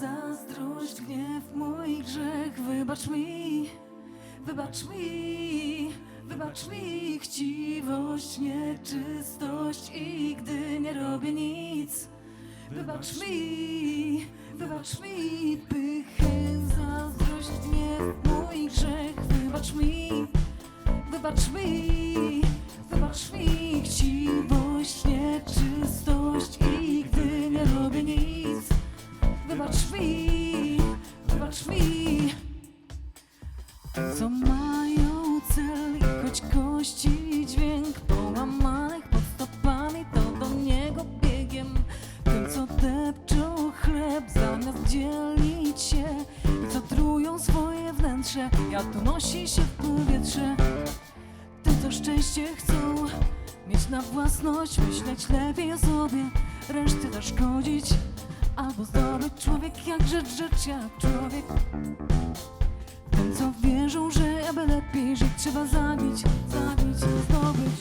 zazdrość, gniew, mój grzech, wybacz mi, wybacz mi, wybacz mi chciwość, nieczystość i gdy nie robię nic. Wybacz mi, wybacz mi pychę, Co mają cel i choć kości dźwięk Połamanych pod stopami to do niego biegiem. Tym co depczą chleb zamiast dzielić się I co trują swoje wnętrze Ja tu nosi się w powietrze. Ty co szczęście chcą Mieć na własność, myśleć lepiej o sobie. Reszty zaszkodzić Albo zdobyć człowiek jak rzecz, rzecz jak człowiek Trzeba zabić, zabić, zdobyć.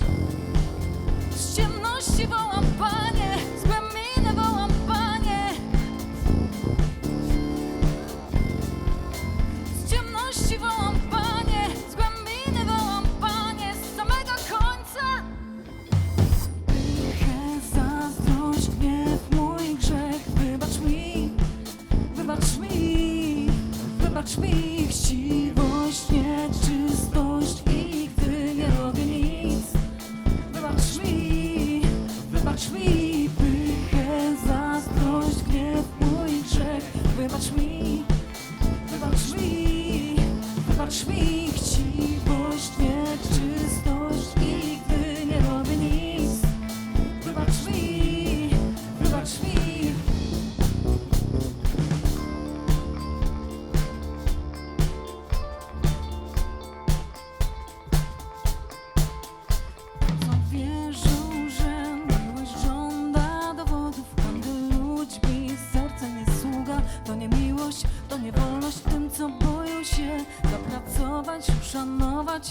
Z ciemności wołam Panie Z głębiny wołam Panie. Z ciemności wołam Panie Z głębiny wołam Panie Z samego końca. Pychę, zazdrość, gniew, mój grzech Wybacz mi, wybacz mi Wybacz mi chciwość, Wybacz mi chciwość, nieczystość I gdy nie robię nic. Wybacz mi, wybacz mi. Wierzą, że miłość żąda dowodów Handel ludźmi, serce nie sługa. To nie miłość, to nie wolność Tym, co się zapracować, uszanować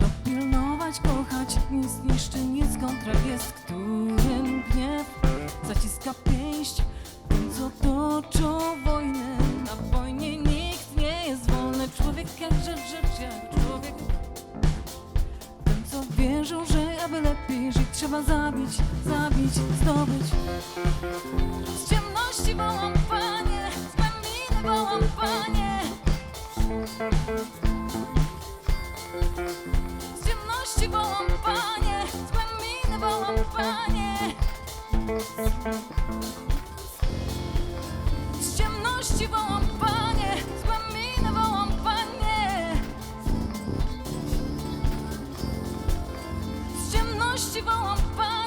Dopilnować, kochać. Nic niszczy, nic kontrakt jest Którym gniew zaciska pięść. Tym, co toczą wojny Na wojnie nikt nie jest wolny. Człowiek rzecz, rzecz jak człowiek. Tym, co wierzą, że aby lepiej żyć trzeba zabić, zabić, zdobyć. Z ciemności wołam Z ciemności wołam Panie, z głębiny wołam Panie. Z ciemności wołam Panie, z głębiny wołam Panie. Z ciemności wołam Panie,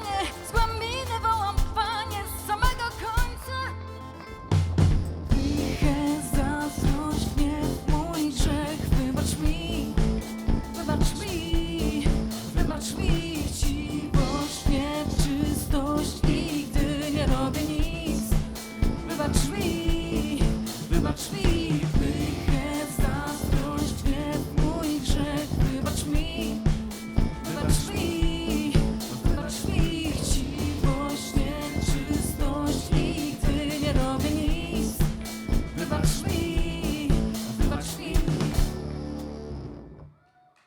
Wybacz mi, wybacz mi.